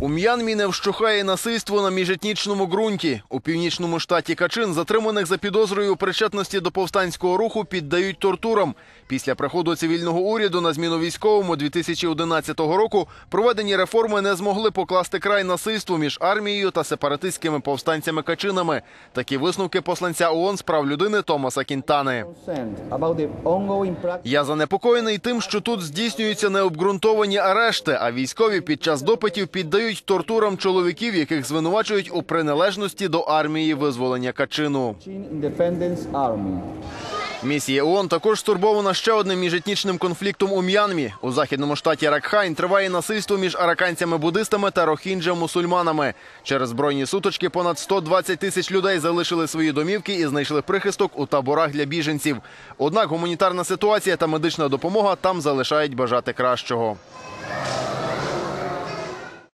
У М'янмі не вщухає насильство на міжетнічному ґрунті. У північному штаті Качин затриманих за підозрою причетності до повстанського руху піддають тортурам. Після приходу цивільного уряду на зміну військовому 2011 року проведені реформи не змогли покласти край насильству між армією та сепаратистськими повстанцями Качинами. Такі висновки посланця ООН з прав людини Томаса Кінтани. Я занепокоєний тим, що тут здійснюються необґрунтовані арешти, а військові під час допитів піддають тортурам чоловіків, яких звинувачують у приналежності до армії визволення Качину. Місія ООН також стурбована ще одним міжетнічним конфліктом у М'янмі. У західному штаті Ракхайн триває насильство між араканцями-буддистами та рохінджа-мусульманами. Через збройні сутички понад 120 тисяч людей залишили свої домівки і знайшли прихисток у таборах для біженців. Однак гуманітарна ситуація та медична допомога там залишають бажати кращого.